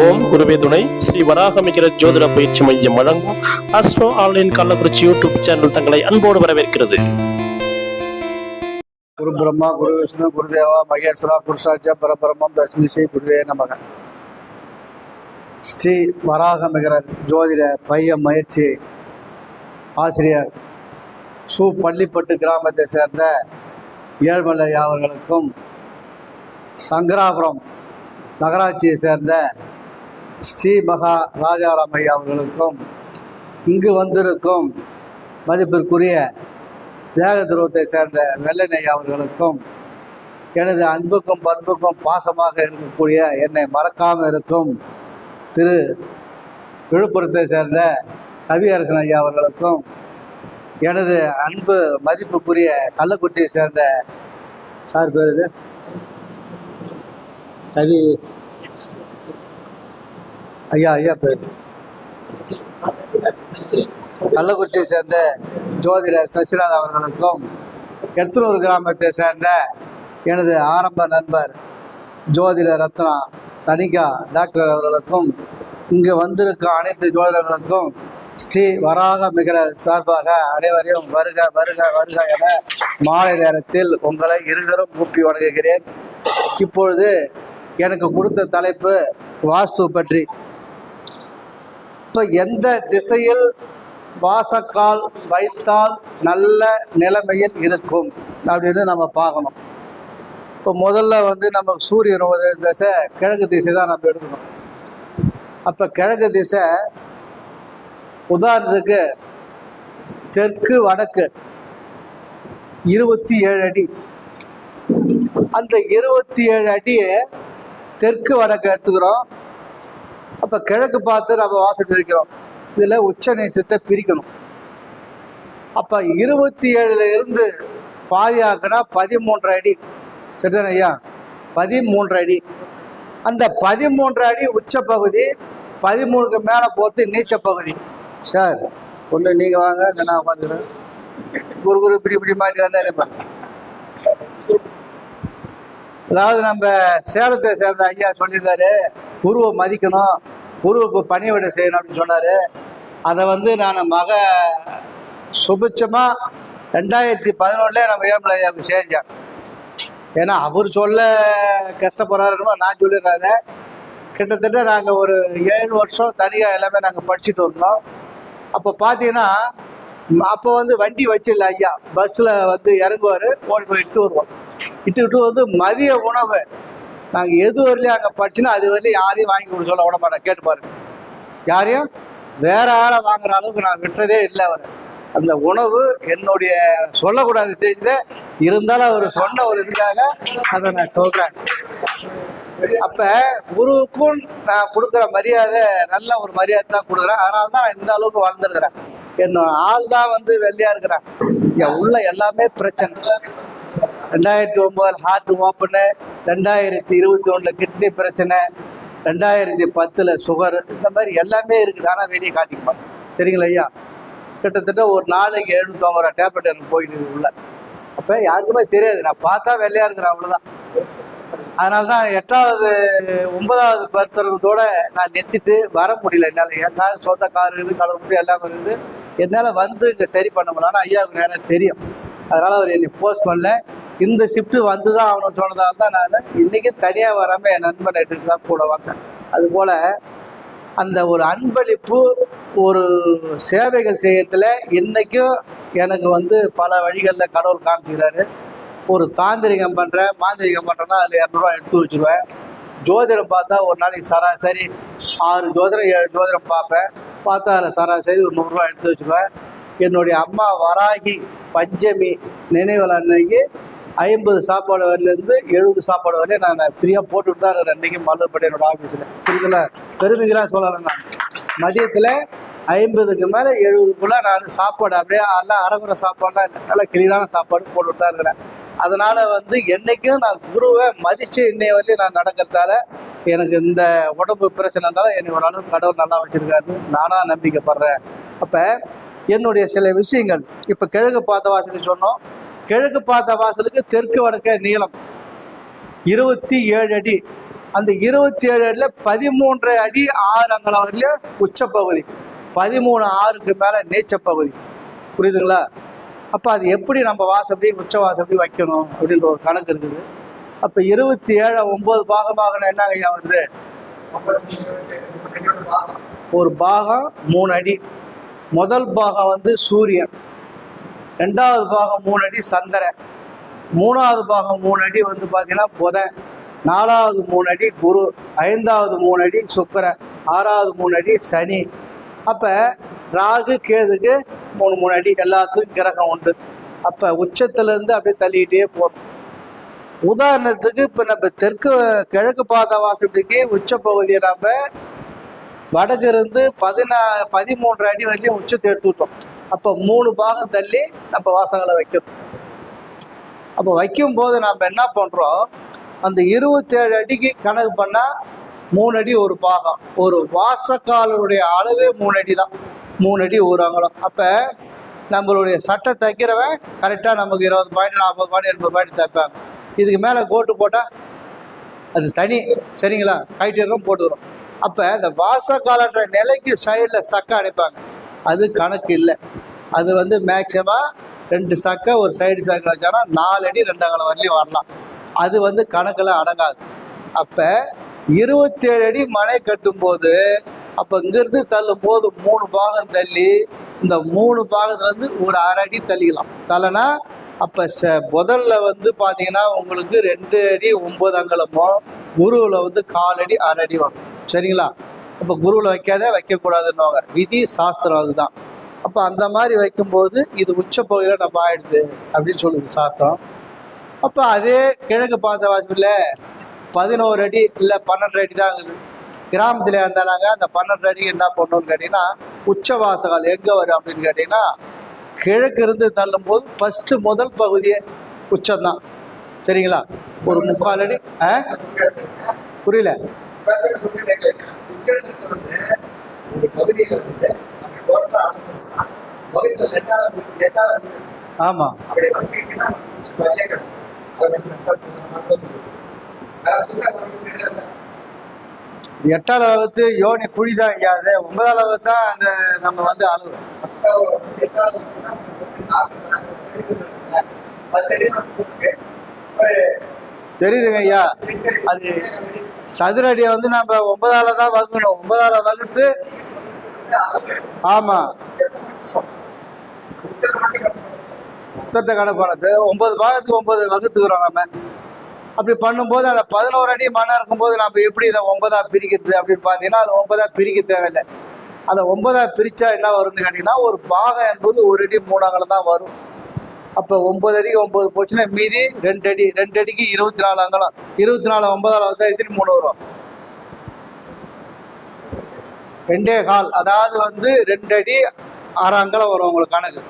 ஓம். குருவே துணை. ஸ்ரீ வராகமிகிற ஜோதிட பயிற்சி மையம் வழங்கும் astro online Kallakurichi YouTube channel தங்களை அன்போடு வரவேற்கிறது. குரு பிரம்மா குரு விஷ்ணு குருதேவா மகேஸ்வரா குருஷாட்ச பரபிரம்மம் தஸ்மி ஸ்ரீ குருவே நமக. ஸ்ரீ வராகமிகிற ஜோதிட பைய முயற்சி ஆசிரியர் சு. பள்ளிப்பட்டு கிராமத்தை சேர்ந்த ஏழ்மலை அவர்களுக்கும் சங்கராபுரம் நகராட்சியை சேர்ந்த ஸ்ரீ மகா ராஜாராம் ஐயா அவர்களுக்கும் இங்கு வந்திருக்கும் மதிப்பிற்குரிய தேக துருவத்தை சேர்ந்த வெள்ளனையா அவர்களுக்கும் எனது அன்புக்கும் பண்புக்கும் பாசமாக இருக்கக்கூடிய என்னை மறக்காமல் இருக்கும் திரு விழுப்புரத்தை சேர்ந்த கவியரசன் ஐயா அவர்களுக்கும் எனது அன்பு மதிப்புக்குரிய கள்ளக்குறிச்சியை சேர்ந்த சார் பேர் கவி ஐயா ஐயா பேர். கள்ளக்குறிச்சியை சேர்ந்த ஜோதிடர் சசிநாத் அவர்களுக்கும் எத்தனூர் கிராமத்தை சேர்ந்த எனது ஆரம்ப நண்பர் ஜோதிட ரத்னா தனிகா டாக்டர் அவர்களுக்கும் இங்கு வந்திருக்கும் அனைத்து ஜோதிடர்களுக்கும் ஸ்ரீ வராக மிகர சார்பாக அனைவரையும் வருக வருக வருக என மாலை நேரத்தில் உங்களை இருகரும் கூப்பி வணங்குகிறேன். இப்பொழுது எனக்கு கொடுத்த தலைப்பு வாஸ்து பற்றி. இப்போ எந்த திசையில் வாசக்கால் வைத்தால் நல்ல நிலைமையில் இருக்கும் அப்படின்னு நம்ம பார்க்கணும். இப்போ முதல்ல வந்து நம்ம சூரியன் உதய திசை கிழக்கு திசை தான் நம்ம எடுக்கணும். அப்போ கிழக்கு திசை உதாரணத்துக்கு தெற்கு வடக்கு இருபத்தி ஏழு அடி. அந்த இருபத்தி ஏழு அடியை தெற்கு வடக்கு எடுத்துக்கிறோம். அப்போ கிழக்கு பார்த்து நம்ம வாசல் வைக்கிறோம் இதில் உச்ச நீச்சத்தை பிரிக்கணும். அப்போ இருபத்தி ஏழுல இருந்து பாதியாக்குனா பதிமூன்று அடி. சரிதானே ஐயா? பதிமூன்று அடி. அந்த பதிமூன்று அடி உச்ச பகுதி பதிமூணுக்கு மேலே போத்து நீச்ச பகுதி. சார் ஒன்று நீங்கள் வாங்க இல்லை நான் உட்காந்துக்கிறேன். குரு குரு இப்படி இப்படி மாதிரி வந்தால் இருப்பேன் அதாவது நம்ம சேலத்தை சேர்ந்த ஐயா சொல்லியிருந்தாரு குருவை மதிக்கணும். குருவுக்கு பணிவிட செய்யணும் அப்படின்னு சொன்னார். அதை வந்து நான் மக சுபிச்சமாக ரெண்டாயிரத்தி பதினொன்றுல நம்ம ஏழமலை செஞ்சேன். ஏன்னா அவர் சொல்ல கஷ்டப்படுறாருன்னு நான் சொல்லிடுறாத கிட்டத்தட்ட நாங்கள் ஒரு ஏழு வருஷம் தனியாக எல்லாமே நாங்கள் படிச்சுட்டு இருந்தோம். அப்போ பார்த்தீங்கன்னா அப்போ வந்து வண்டி வச்சிடல ஐயா. பஸ்ஸில் வந்து இறங்குவார் ஓடி போய் இட்டு வருவோம் இட்டு விட்டு வந்து மதிய உணவு நாங்கள் எது வரலையும் அங்கே படிச்சுன்னா அது வரலையும் யாரையும் வாங்கி கொடுக்க சொல்ல விட மாட்டேன் கேட்டு பாருங்க. யாரையும் வேற ஆளை வாங்குற அளவுக்கு நான் விட்டதே இல்லை அவர். அந்த உணவு என்னுடைய சொல்லக்கூடாது தெரிஞ்சத இருந்தாலும் அவர் சொன்ன ஒரு இதுக்காக அதை நான் சொல்கிறேன் அப்ப குருவுக்கும் நான் கொடுக்குற மரியாதை நல்ல ஒரு மரியாதை தான் கொடுக்குறேன். அதனால தான் நான் இந்த அளவுக்கு வளர்ந்துருக்கிறேன். என்னோட ஆள் தான் வந்து வெள்ளையா இருக்கிறேன். உள்ள எல்லாமே பிரச்சனை. ரெண்டாயிரத்தி ஒன்பதுல ஹார்ட் ஓப்பனு ரெண்டாயிரத்தி இருபத்தி ஒன்றில் கிட்னி பிரச்சனை ரெண்டாயிரத்தி பத்தில் சுகர் இந்த மாதிரி எல்லாமே இருக்குது. ஆனால் வெளியே காட்டிக்குமா சரிங்களா ஐயா? கிட்டத்தட்ட ஒரு நாளைக்கு எழுநூத்தம்பது ரூபா டேப்லெட் எனக்கு போயிட்டு உள்ள. அப்போ யாருக்குமே தெரியாது. நான் பார்த்தா வெள்ளையாக இருக்கிறேன் அவ்வளோதான் அதனால தான் எட்டாவது ஒன்பதாவது பருத்துறதோட நான் நிறுத்திட்டு வர முடியல. என்னால் என்னால் சொந்த கார் இருக்குது கடவுள் இருக்குது எல்லாமே இருக்குது. என்னால் வந்து இங்கே சரி பண்ண முடியல. ஆனால் ஐயாவுக்கு நேரம் தெரியும். அதனால் அவர் என்னை போஸ்ட் பண்ணல. இந்த ஷிஃப்ட் வந்து தான் அவனு சொன்னதால் தான் நான் இன்றைக்கி தனியாக வராமல் என் நண்பன் எடுத்துட்டு தான் கூட வந்தேன். அதுபோல் அந்த ஒரு அன்பளிப்பு ஒரு சேவைகள் செய்யறதுல இன்றைக்கும் எனக்கு வந்து பல வழிகளில் கடவுள் காமிச்சுக்கிறாரு. ஒரு தாந்திரிகம் பண்ணுறேன் மாந்திரிகம் பண்ணுறேன்னா அதில் இரநூறுவா எடுத்து வச்சுருவேன். ஜோதிடம் பார்த்தா ஒரு நாளைக்கு சராசரி ஆறு ஜோதிடம் ஏழு ஜோதிடம் பார்ப்பேன். பார்த்தா அதில் சராசரி ஒரு நூறுரூவா எடுத்து வச்சுருவேன். என்னுடைய அம்மா வராகி பஞ்சமி நினைவில் அன்னைக்கு ஐம்பது சாப்பாடு வரையிலேருந்து எழுபது சாப்பாடு வரையும் நான் ஃப்ரீயாக போட்டுட்டு தான் இருக்கிறேன். மலர்பட்டு என்னோட ஆஃபீஸில் புரியுதுல பெருமைகளாக சொல்லலாம் நான் மதியத்தில் ஐம்பதுக்கு மேலே எழுபதுக்குள்ளே நான் சாப்பாடு அப்படியே எல்லாம் அரைகுற சாப்பாடுலாம் இல்லை. நல்லா கிளீனான சாப்பாடு போட்டுட்டு தான் இருக்கிறேன். அதனால் வந்து என்றைக்கும் நான் குருவை மதித்து இன்னைய வரையும் நான் நடக்கிறதால எனக்கு இந்த உடம்பு பிரச்சனை இருந்தாலும் என்னை ஒரு அளவுக்கு கடவுள் நல்லா வச்சுருக்காரு. நானாக நம்பிக்கைப்படுறேன். அப்போ என்னுடைய சில விஷயங்கள் இப்போ கிழக்கு பார்த்த வாசனை சொன்னோம். கிழக்கு பார்த்த வாசலுக்கு தெற்கு வடக்க நீளம். இருபத்தி ஏழு அடி. அந்த இருபத்தி ஏழு அடியில் பதிமூன்றரை அடி ஆறு அங்கலம் வரலையும் உச்சப்பகுதி. பதிமூணு ஆறுக்கு மேலே நீச்சப்பகுதி. புரியுதுங்களா? அப்போ அது எப்படி நம்ம வாசப்படி உச்ச வாசப்படி வைக்கணும் அப்படின்ற ஒரு கணக்கு இருக்குது. அப்போ இருபத்தி ஏழை ஒம்பது பாகமாக என்ன ஐயா வருது? ஒரு பாகம் மூணு அடி. முதல் பாகம் வந்து சூரியன். ரெண்டாவது பாகம் மூணு அடி சந்திரன் மூணாவது பாகம் மூணு அடி வந்து பார்த்தீங்கன்னா புதன் நாலாவது மூணு அடி குரு. ஐந்தாவது மூணு அடி சுக்கிரன் ஆறாவது மூணு அடி சனி. அப்போ ராகு கேதுக்கு மூணு மூணு அடி எல்லாத்துக்கும் கிரகம் உண்டு. அப்போ உச்சத்துலேருந்து அப்படியே தள்ளிக்கிட்டே போகணும். உதாரணத்துக்கு இப்போ நம்ம தெற்கு கிழக்கு பாத வாசலுக்கு உச்ச பகுதியை நம்ம வடக்கு இருந்து பதினா பதிமூன்று அடி வரையும் உச்சத்தை எடுத்துக்கிட்டோம். அப்போ மூணு பாகம் தள்ளி நம்ம வாசங்களை வைக்கணும் அப்போ வைக்கும் போது நம்ம என்ன பண்ணுறோம் அந்த இருபத்தேழு அடிக்கு கணக்கு பண்ணால் மூணு அடி ஒரு பாகம். ஒரு வாசக்காலருடைய அளவே மூணு அடி தான். மூணு அடி ஒரு அங்கலம். அப்போ நம்மளுடைய சட்டை தைக்கிறவன் கரெக்டாக நமக்கு இருபது பாயிண்ட் நாற்பது பாயிண்ட் எண்பது பாயிண்ட் தைப்பாங்க. இதுக்கு மேலே கோட்டு போட்டால் அது தனி. சரிங்களா? கைட்டிடும் போட்டுக்கிறோம். அப்போ இந்த வாசக்காலன்ற நிலைக்கு சைடில் சக்கை அடைப்பாங்க. அது கணக்கு இல்லை. அது வந்து மேக்சிமம் ரெண்டு சக்கை ஒரு சைடு சக்கை வச்சாங்கன்னா நாலு அடி ரெண்டு வரலையும் வரலாம். அது வந்து கணக்கில் அடங்காது. அப்போ இருபத்தேழு அடி மனை கட்டும்போது அப்போ இங்கிருந்து தள்ளும் போது மூணு பாகம் தள்ளி இந்த மூணு பாகத்துலேருந்து ஒரு அரை அடி தள்ளிக்கலாம். தள்ளினா அப்போ ச முதல்ல வந்து பார்த்தீங்கன்னா உங்களுக்கு ரெண்டு அடி ஒம்பது அங்கலமோ குருவில் வந்து கால் அடி அரை அடி வரும். சரிங்களா? அப்போ குருவில் வைக்காத வைக்கக்கூடாதுன்னுவாங்க. விதி சாஸ்திரம் அதுதான். அப்போ அந்த மாதிரி வைக்கும்போது இது உச்ச பகுதியில் நம்ம ஆயிடுது அப்படின்னு சொல்லுது சாஸ்திரம். அப்போ அதே கிழக்கு பார்த்த வாசலில் பதினோரு அடி இல்லை பன்னெண்டு அடி தான் இருக்குது. கிராமத்தில் இருந்தாங்க அந்த பன்னெண்டு அடி என்ன பண்ணணும்னு கேட்டிங்கன்னா உச்ச வாசகால் எங்கே வரும் அப்படின்னு கேட்டிங்கன்னா கிழக்கு இருந்து தள்ளும் போது ஃபஸ்ட்டு முதல் பகுதியே உச்சம்தான். சரிங்களா? ஒரு முக்கால் அடி புரியல? ஆ எட்டாவது வகுத்து யோனி குழி தான் ஐயாது ஒன்பதாவது வகுத்து தான் அந்த நம்ம வந்து அழுகு தெரியுதுங்க ஐயா. அது சதுர அடியை வந்து நம்ம ஒன்பதால தான் வகுக்கணும் ஒன்பதால வகுத்து ஆமா. புத்தகத்தை கணக்கானது ஒன்பது பாகத்துக்கு ஒன்பது வகுத்துக்கிறோம் நம்ம அப்படி பண்ணும்போது அந்த பதினோரு அடி மனம் இருக்கும்போது நம்ம எப்படி இதை ஒன்பதா பிரிக்கிறது அப்படின்னு பார்த்தீங்கன்னா அது ஒன்பதா பிரிக்க தேவையில்லை. அதை ஒன்பதா பிரிச்சா என்ன வரும்னு கேட்டிங்கன்னா ஒரு பாகம் என்பது ஒரு அடி மூணாங்கல தான் வரும். அப்போ ஒன்பது அடிக்கு ஒன்பது போச்சுன்னா மீதி ரெண்டு அடி ரெண்டு அடிக்கு இருபத்தி நாலு அங்கலம். இருபத்தி நாலு ஒன்பதால் தான் எத்தனை மூணு வரும். ரெண்டே கால். அதாவது வந்து ரெண்டு அடி ஆறு அங்கலம் வரும் உங்களுக்கு கணக்கு.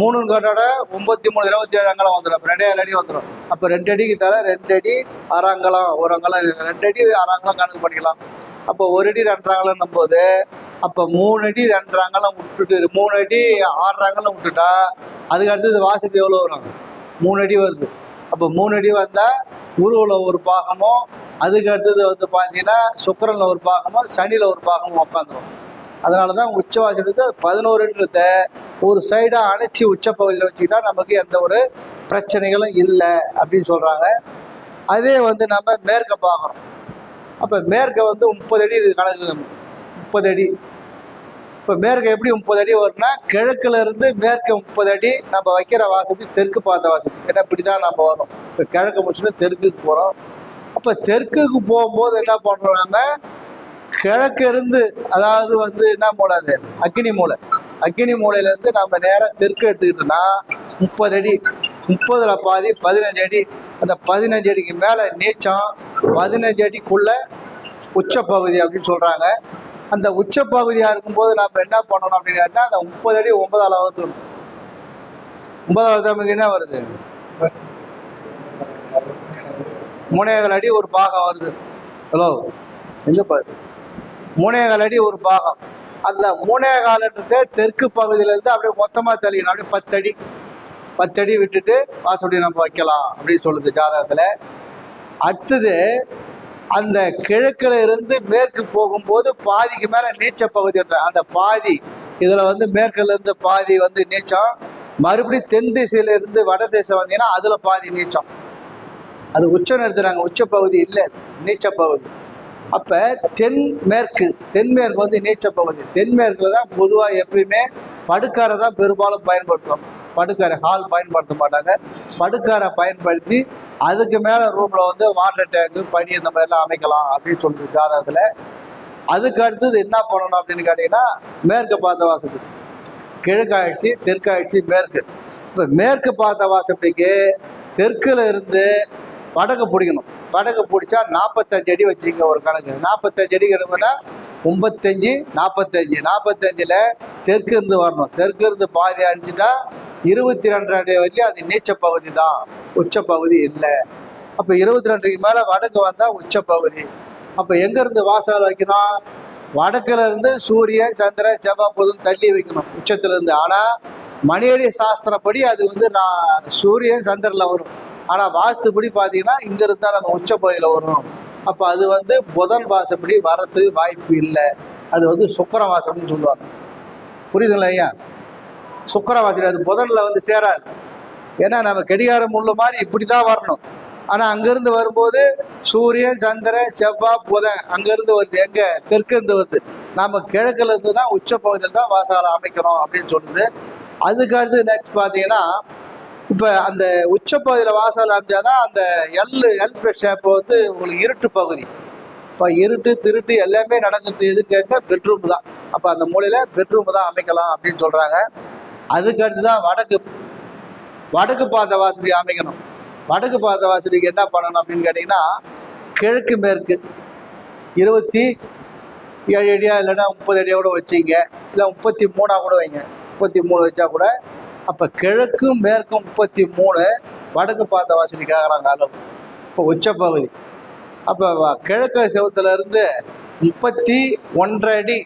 மூணு கட்டோட ஒன்பத்தி மூணு இருபத்தி ஏழு அங்கலம் வந்துடும். அப்போ ரெண்டே ஏழு அடி வந்துடும். அப்போ ரெண்டு அடிக்கு தர ரெண்டு அடி அரை அங்கலம் ஒரு அங்கலம் ரெண்டு அடி அரை அங்கலம் கணக்கு பண்ணிக்கலாம். அப்போ ஒரு அடி ரெண்டு அங்கலம் போது அப்போ மூணு அடி ரெண்டரை அங்கலம் விட்டுட்டு மூணு அடி ஆறு அங்கலம் விட்டுட்டா அதுக்கு அடுத்தது வாசல் எவ்வளோ வரும்? மூணு அடி வருது. அப்போ மூணு அடி வந்தால் குருவில் ஒரு பாகமும் அதுக்கு அடுத்தது வந்து பார்த்தீங்கன்னா சுக்கரனில் ஒரு பாகமும் சனியில் ஒரு பாகமும் உட்காந்துரும். அதனால தான் உச்சவாசலுக்கு பதினோருன்றத ஒரு சைடாக அணைச்சி உச்சப்பகுதியில் வச்சுக்கிட்டா நமக்கு எந்த ஒரு பிரச்சனைகளும் இல்லை அப்படின்னு சொல்கிறாங்க அதே வந்து நம்ம மேற்க பார்க்குறோம் அப்போ மேற்க வந்து முப்பது அடி இது கணக்கு முப்பது அடி. இப்போ மேற்கு எப்படி முப்பது அடி வரும்னா கிழக்குல இருந்து மேற்கு முப்பது அடி நம்ம வைக்கிற வாசப்படி தெற்கு பார்த்த வாசப்படி ஏன்னா இப்படி தான் நம்ம வரோம் இப்போ கிழக்கு முடிச்சுட்டு தெற்குக்கு போகிறோம் அப்போ தெற்குக்கு போகும்போது என்ன பண்ணுறோம் நம்ம கிழக்கு இருந்து அதாவது வந்து என்ன மூலை அது? அக்னி மூலை அக்னி மூலையிலேருந்து நம்ம நேராக தெற்கு எடுத்துக்கிட்டோம்னா முப்பது அடி. முப்பதுல பாதி பதினஞ்சு அடி. அந்த பதினஞ்சு அடிக்கு மேலே நீச்சம் பதினஞ்சு அடிக்குள்ள உச்சப்பகுதி அப்படின்னு சொல்கிறாங்க அந்த உச்ச பகுதியாக இருக்கும்போது நம்ம என்ன பண்ணணும் அப்படின்னு கேட்டால் அந்த முப்பது அடி ஒன்பதால் வகுத்துணும் ஒன்பதாவது நமக்கு என்ன வருது? மூணேகால் அடி ஒரு பாகம் வருது. ஹலோ எங்க பாரு? மூணேகால் அடி ஒரு பாகம். அந்த மூணேகாலன்றத தெற்கு பகுதியிலேருந்து அப்படியே மொத்தமாக தெளியணும். அப்படியே பத்தடி பத்தடி விட்டுட்டு வாசப்படி நம்ம வைக்கலாம் அப்படின்னு சொல்லுது ஜாதகத்தில். அடுத்தது அந்த கிழக்குல இருந்து மேற்கு போகும்போது பாதிக்கு மேல நீச்ச பகுதி என்ற அந்த பாதி இதுல வந்து மேற்குல இருந்து பாதி வந்து நீச்சம். மறுபடியும் தென் திசையில இருந்து வட திசை வந்தீங்கன்னா அதுல பாதி நீச்சம். அது உச்சம் நிறுத்துறாங்க உச்ச பகுதி இல்லை நீச்ச பகுதி. அப்ப தென் மேற்கு தென்மேற்கு வந்து நீச்ச பகுதி. தென்மேற்குல தான் பொதுவா எப்பயுமே படுக்காரை தான் பெரும்பாலும் பயன்படுத்துவோம் படுக்காரை ஹால் பயன்படுத்த மாட்டாங்க. படுக்காரை பயன்படுத்தி அதுக்கு மேல ரூம்ல வந்து வாட்டர் டேங்கு பனி இந்த மாதிரிலாம் அமைக்கலாம் அப்படின்னு சொல்லுது ஜாதகத்துல அதுக்கு அடுத்தது என்ன பண்ணணும் அப்படின்னு கேட்டீங்கன்னா மேற்கு பார்த்த வாசப்படி கிழக்காயிடுச்சு தெற்காயிடுச்சு மேற்கு. இப்போ மேற்கு பார்த்த வாசப்படிக்கு தெற்குல இருந்து வடக்கு பிடிக்கணும். வடக்கு பிடிச்சா நாற்பத்தஞ்சு அடி வச்சுருங்க ஒரு கணக்கு. நாற்பத்தஞ்சு அடி கிடக்குன்னா ஒம்பத்தஞ்சு நாற்பத்தஞ்சு நாற்பத்தஞ்சில் தெற்கு இருந்து வரணும். தெற்கு இருந்து பாதி அடிச்சுட்டா இருபத்தி ரெண்டு அடி வரைக்கும் அது நீச்ச பகுதி தான் உச்ச பகுதி இல்லை. அப்போ இருபத்தி ரெண்டுக்கு மேலே வடக்கு வந்தால் உச்ச பகுதி அப்போ எங்கேருந்து வாசல் வைக்கணும்? வடக்குல இருந்து சூரியன் சந்திரன் செவ்வாய் புதன் தள்ளி வைக்கணும் உச்சத்திலிருந்து. ஆனால் மணியடி சாஸ்திரப்படி அது வந்து நான் சூரியன் சந்திரில் வரும். ஆனால் வாஸ்துப்படி பார்த்தீங்கன்னா இங்கே இருந்தால் நம்ம உச்ச பகுதியில் வரும் அப்போ அது வந்து புதன் வாசப்படி வரத்துக்கு வாய்ப்பு இல்லை. அது வந்து சுக்கர வாசம்னு சொல்லுவாங்க. புரியுதுங்களா ஐயா? சுக்கரவாசனை அது புதனில் வந்து சேராது. ஏன்னா நம்ம கடிகாரம் உள்ள மாதிரி இப்படி தான் வரணும். ஆனால் அங்கிருந்து வரும்போது சூரியன் சந்திரன் செவ்வாய் புதன் அங்கேருந்து வருது. எங்கே? தெற்குந்து இருந்து வருது. நாம் கிழக்குலேருந்து தான் உச்ச பகுதியில் தான் வாசகாலம் அமைக்கிறோம் அப்படின்னு சொல்லுது. அதுக்கு அடுத்து நெக்ஸ்ட் பார்த்தீங்கன்னா இப்போ அந்த உச்ச பகுதியில் வாசல் அமைச்சாதான் அந்த எல் எல் ஷேப் வந்து உங்களுக்கு இருட்டு பகுதி. இப்போ இருட்டு திருட்டு எல்லாமே நடக்குது. எதுன்னு கேட்டால் பெட்ரூம் தான். அப்போ அந்த மூலையில் பெட்ரூம் தான் அமைக்கலாம் அப்படின்னு சொல்கிறாங்க அதுக்கு அடுத்து தான் வடக்கு வடக்கு பார்த்த வாசடி அமைக்கணும். வடக்கு பார்த்த வாசடிக்கு என்ன பண்ணணும் அப்படின்னு கேட்டிங்கன்னா கிழக்கு மேற்கு. இருபத்தி ஏழு அடியா இல்லைன்னா முப்பது அடியா கூட வச்சிங்க. இல்லை முப்பத்தி மூணாக கூட வைங்க. முப்பத்தி மூணு வச்சா கூட அப்போ கிழக்கும் மேற்கும் முப்பத்தி மூணு வடக்கு பார்த்த வாசலி கேட்குறாங்க அளவு இப்போ உச்ச பகுதி. அப்போ கிழக்கு செவத்துலருந்து முப்பத்தி ஒன்றரை அடி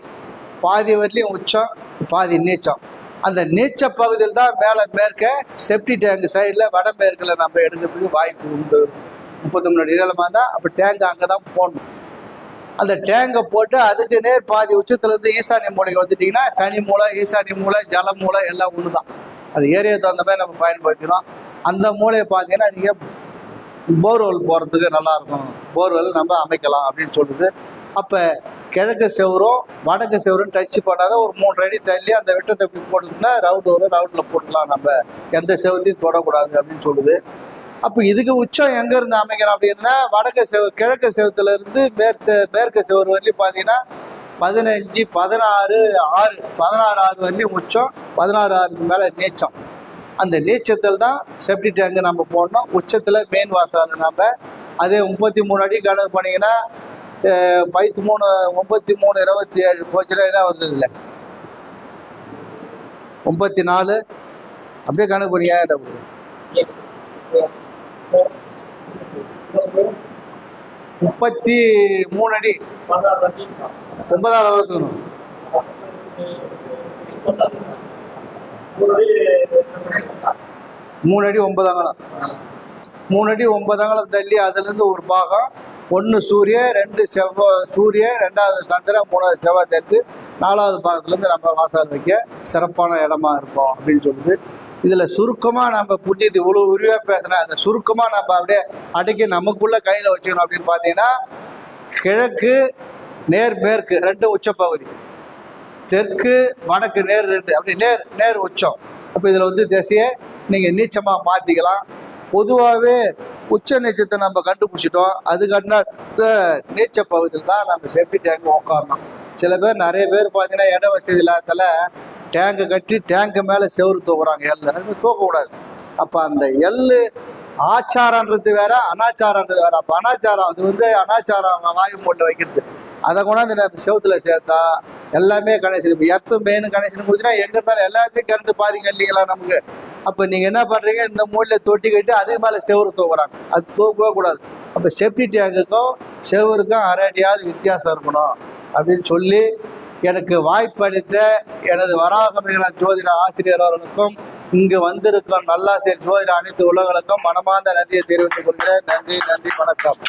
பாதி வரலையும் உச்சம் பாதி நீச்சம். அந்த நீச்ச பகுதியில் தான் மேலே மேற்க செப்டி டேங்க் சைடில் வடமேற்கில் நம்ம எடுக்கிறதுக்கு வாய்ப்பு உண்டு. முப்பத்தி மூணு நீளமாக இருந்தால் அப்போ டேங்க் அங்கே தான் போடணும். அந்த டேங்கை போட்டு அதுக்கு நேர் பாதி உச்சத்துலேருந்து ஈசானி மூலைக்கு வந்துட்டிங்கன்னா சனி மூலை ஈசானி மூலை ஜல மூலை எல்லாம் ஒன்று தான் அது ஏரியா தகுந்த மாதிரி நம்ம பயன்படுத்திக்கிறோம். அந்த மூலையை பார்த்தீங்கன்னா நீங்கள் போர்வெல் போகிறதுக்கு நல்லாயிருக்கும் போர்வெல் நம்ம அமைக்கலாம் அப்படின்னு சொல்லுது. அப்போ கிழக்கு செவரும் வடக்கு செவரும் டச் பண்ணாத ஒரு மூன்று அடி தள்ளி அந்த வெட்டத்தை இப்படி போட்டுக்கிட்டா ரவுண்டு வரும் ரவுண்டில் போட்டலாம் நம்ம எந்த செவத்தையும் தொடக்கூடாது அப்படின்னு சொல்லுது. அப்போ இதுக்கு உச்சம் எங்கேருந்து அமைக்கிறோம் அப்படின்னா வடக்கு செவ கிழக்கு செவத்துல இருந்து மேற்கு மேற்கு செவரு வரலையும் பார்த்தீங்கன்னா பதினஞ்சு பதினாறு ஆறு பதினாறு ஆறு வரலையும் உச்சம் பதினாறு ஆறுக்கு மேலே நீச்சம். அந்த நீச்சத்தில் தான் செப்டி டேங்கு நம்ம போடணும். உச்சத்தில் மெயின் வாசல் நம்ம அதே முப்பத்தி மூணு அடி கணக்கு பண்ணிங்கன்னா பைத்து மூணு முப்பத்தி மூணு இருபத்தி ஏழு போச்சுன்னா என்ன வருது இதில்? முப்பத்தி நாலு. அப்படியே கணக்கு பண்ணி ஏன் என்ன முப்பத்தி மூணு அடி. ஒன்பதாவது வகுத்துக்கணும் மூணு அடி ஒன்பது மூணு அடி ஒன்பது தள்ளி அதுலேருந்து ஒரு பாகம் ஒன்று சூரிய ரெண்டு செவ்வாய் சூரிய ரெண்டாவது சந்திரன் மூணாவது செவ்வாய் தெற்கு நாலாவது பாகத்துலேருந்து நம்ம வாசல் வைக்க சிறப்பான இடமா இருக்கும் அப்படின்னு சொல்லுது. இதில் சுருக்கமாக நம்ம புண்ணியத்தை இவ்வளோ உருவாக பேசினா அந்த சுருக்கமாக நம்ம அப்படியே அடக்கி நமக்குள்ளே கையில் வச்சுக்கணும் அப்படின்னு பார்த்தீங்கன்னா கிழக்கு நேர் மேற்கு ரெண்டு உச்ச பகுதி தெற்கு வடக்கு நேர் ரெண்டு. அப்படி நேர் நேர் உச்சம். அப்போ இதில் வந்து திசையை நீங்கள் நீச்சமாக மாற்றிக்கலாம் பொதுவாகவே உச்ச நீச்சத்தை நம்ம கண்டுபிடிச்சிட்டோம். அதுக்கான நீச்ச பகுதியில் தான் நம்ம செப்டி டேங்க் உட்காரணும். சில பேர் நிறைய பேர் பார்த்தீங்கன்னா இட வசதி இல்லாததால டேங்கு கட்டி டேங்க்கு மேலே செவரு தூக்குறாங்க. எல் அதுமே தூக்கக்கூடாது. அப்போ அந்த எள்ளு ஆச்சாரன்றது வேற அனாச்சாரன்றது வேற. அப்போ அனாச்சாரம் அது வந்து அனாச்சாரம் வாயு போட்டு வைக்கிறது. அதை கொண்டாந்து நம்ம செவுத்துல சேர்த்தா எல்லாமே கனெக்ஷன் இப்போ எர்த்து மெயின் கனெக்ஷன் கொடுத்தீங்கன்னா எங்க இருந்தாலும் எல்லாத்துலேயும் கரண்ட் பாதிங்க இல்லைங்களா நமக்கு. அப்போ நீங்க என்ன பண்றீங்க? இந்த மூலையில தொட்டி கட்டி அதுக்கு மேல செவரு தூக்குறாங்க அது தூக்கவே கூடாது. அப்போ செப்டி டேங்குக்கும் செவருக்கும் அரை அடியாவது வித்தியாசம் இருக்கணும். அப்படின்னு சொல்லி எனக்கு வாய்ப்பளித்த எனது வராகமிகரன் ஜோதிட ஆசிரியர் அவர்களுக்கும் இங்கு வந்திருக்கும் நல்லாசிரியர் ஜோதிட அனைத்து உலகளுக்கும் மனமார்ந்த நன்றியை தெரிவித்துக் கொள்கிறேன். நன்றி நன்றி வணக்கம்.